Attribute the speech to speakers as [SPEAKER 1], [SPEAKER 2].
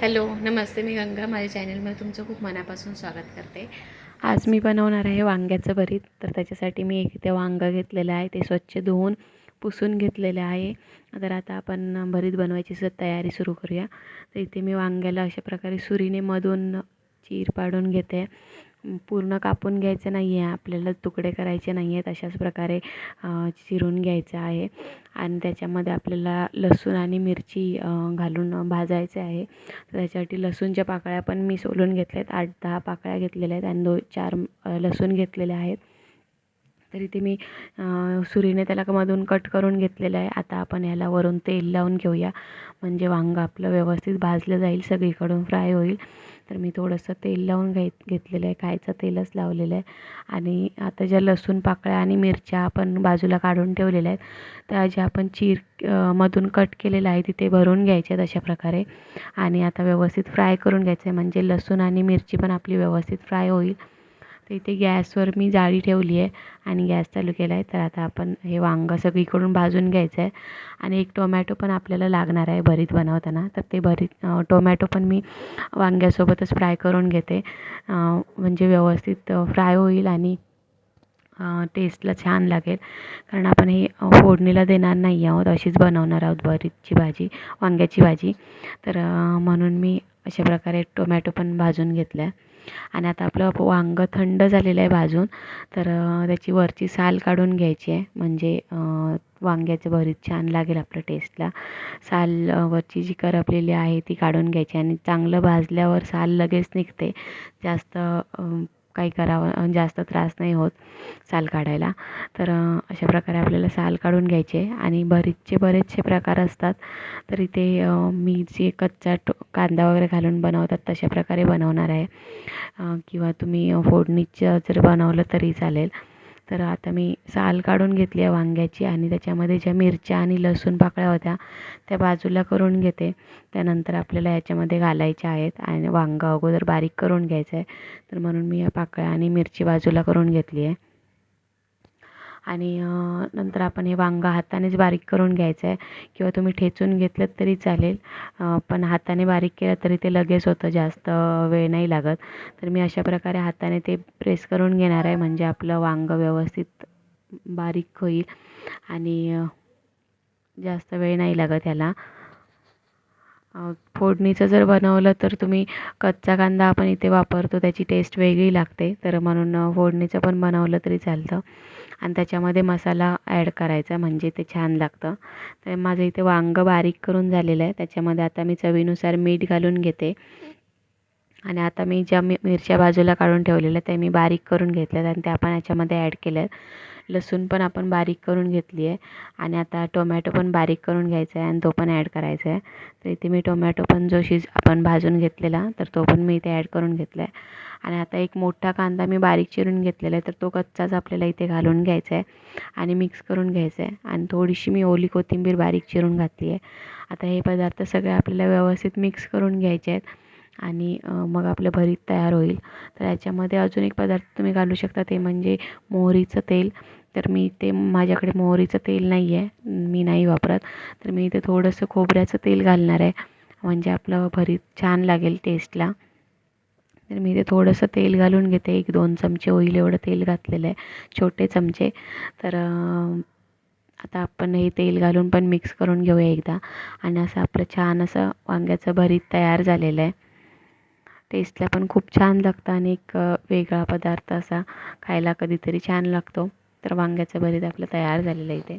[SPEAKER 1] Hello नमस्ते मी गंगा माझ्या चॅनलमध्ये तुमचं खूप मनापासून स्वागत करते. आज मी बनवणार आहे वांग्याचं भरीत. तर त्याच्यासाठी मी एक इथे वांगं घेतलेलं आहे ते स्वच्छ धुवून पुसून घेतलेलं आहे. तर आता आपण भरीत बनवायची तयारी सुरू करूया. तर इथे मी वांग्याला अशा प्रकारे सुरीने मधून चीर पाडून घेते. पूर्ण कापून घ्यायचं नाही आहे आपल्याला तुकडे करायचे नाही आहेत अशाच प्रकारे चिरून घ्यायचं आहे. आणि त्याच्यामध्ये आपल्याला लसूण आणि मिरची घालून भाजायचे आहे. त्याच्यासाठी लसूणच्या पाकळ्या पण मी सोलून घेतल्या आहेत आठ दहा पाकळ्या घेतलेल्या आहेत आणि दो चार लसूण घेतलेले आहेत. तर इथे मी सुरीने त्याला मधून कट करून घेतलेलं आहे. आता आपण ह्याला वरून तेल लावून घेऊया. म्हणजे वांगं आपलं व्यवस्थित भाजलं जाईल सगळीकडून फ्राय होईल. तर मी थोडंसं तेल लावून घे घेतलेलं आहे. खायचं तेलच लावलेलं आहे. आणि आता ज्या लसूण पाकळ्या आणि मिरच्या आपण बाजूला काढून ठेवलेल्या आहेत त्या ज्या आपण चीर मधून कट केलेलं आहे तिथे भरून घ्यायचे आहेत अशा प्रकारे. आणि आता व्यवस्थित फ्राय करून घ्यायचं आहे. म्हणजे लसूण आणि मिरची पण आपली व्यवस्थित फ्राय होईल. तर इथे गॅसवर मी जाळी ठेवली आहे आणि गॅस चालू केला आहे. तर आता आपण हे वांगं सगळीकडून भाजून घ्यायचं आहे. आणि एक टोमॅटो पण आपल्याला लागणार आहे भरीत बनवताना. तर ते भरीत टोमॅटो पण मी वांग्यासोबतच फ्राय करून घेते. म्हणजे व्यवस्थित फ्राय होईल आणि टेस्टला छान लागेल. कारण आपण हे फोडणीला देणार नाही आहोत. अशीच बनवणार आहोत भरीतची भाजी वांग्याची भाजी. तर म्हणून मी अशा प्रकारे टोमॅटो पण भाजून घेतला आहे आणि आता आपलं वांगं थंड झालेलं आहे भाजून तर त्याची वरची साल काढून घ्यायची आहे. म्हणजे वांग्याचं भरीत छान लागेल आपलं टेस्टला साल वरची जी करपलेली आहे ती काढून घ्यायची आणि चांगलं भाजल्यावर साल लगेच निघते. जास्त काही करावं जास्त त्रास नाही होत साल काढायला. तर अशा प्रकारे आपल्याला साल काढून घ्यायचे आणि बरेचसे बरेचसे प्रकार असतात. तर इथे मी जे कच्चा टो कांदा वगैरे घालून बनवतात तशा प्रकारे बनवणार आहे. किंवा तुम्ही फोडणीचं जर बनवलं तरी चालेल. तर आता मी साल काढून घेतली आहे वांग्याची आणि त्याच्यामध्ये ज्या मिरच्या आणि लसूण पाकळ्या होत्या त्या बाजूला करून घेते. त्यानंतर आपल्याला याच्यामध्ये घालायच्या आहेत आणि वांगं अगोदर बारीक करून घ्यायचं आहे. तर म्हणून मी या पाकळ्या आणि मिरची बाजूला करून घेतली आहे. आणि नंतर आपण हे वांगं हातानेच बारीक करून घ्यायचं आहे किंवा तुम्ही ठेचून घेतलं तरी चालेल. पण हाताने बारीक केलं तरी ते लगेच होतं जास्त वेळ नाही लागत. तर मी अशा प्रकारे हाताने ते प्रेस करून घेणार आहे. म्हणजे आपलं वांगं व्यवस्थित बारीक होईल. आणि जास्त वेळ नाही लागत ह्याला. फोडणीचं जर बनवलं तर तुम्ही कच्चा कांदा आपण इथे वापरतो. त्याची टेस्ट वेगळी लागते. तर म्हणून फोडणीचं पण बनवलं तरी चालतं. आणि त्याच्यामध्ये मसाला ॲड करायचा म्हणजे ते छान लागतं. तर माझं इथे वांगं बारीक करून झालेलं आहे. त्याच्यामध्ये आता मी चवीनुसार मीठ घालून घेते. आणि आता मी ज्या मी मिरच्या बाजूला काढून ठेवलेल्या त्या मी बारीक करून घेतल्यात आणि त्या आपण याच्यामध्ये ॲड केल्या आहेत. लसूण पण आपण बारीक करून घेतली आहे. आणि आता टोमॅटो पण बारीक करून घ्यायचा आहे आणि तो पण ॲड करायचा आहे. तर इथे मी टोमॅटो पण जो शिज आपण भाजून घेतलेला तर तो पण मी इथे ॲड करून घेतला आहे. आणि आता एक मोठा कांदा मी बारीक चिरून घेतलेला आहे तर तो कच्चाच आपल्याला इथे घालून घ्यायचा आहे आणि मिक्स करून घ्यायचं आहे. आणि थोडीशी मी ओली कोथिंबीर बारीक चिरून घातली आहे. आता हे पदार्थ सगळे आपल्याला व्यवस्थित मिक्स करून घ्यायचे आहेत आणि मग आपलं भरीत तयार होईल. तर याच्यामध्ये अजून एक पदार्थ तुम्ही घालू शकता ते म्हणजे मोहरीचं तेल. तर मी ते माझ्याकडे मोहरीचं तेल नाही आहे मी नाही वापरत. तर मी इथे थोडंसं खोबऱ्याचं तेल घालणार आहे म्हणजे आपलं भरीत छान लागेल टेस्टला तर मी इथे थोडंसं तेल घालून घेते. एक दोन चमचे होईल एवढं तेल घातलेलं आहे. छोटे चमचे. तर आता आपण हे तेल घालून पण मिक्स करून घेऊया एकदा. आणि असं आपलं छान असं वांग्याचं भरीत तयार झालेलं आहे. टेस्टला पण खूप छान लागतं आणि एक वेगळा पदार्थ असा खायला कधीतरी छान लागतो. तर वांग्याचं भरीत आपलं तयार झालेलं आहे इथे.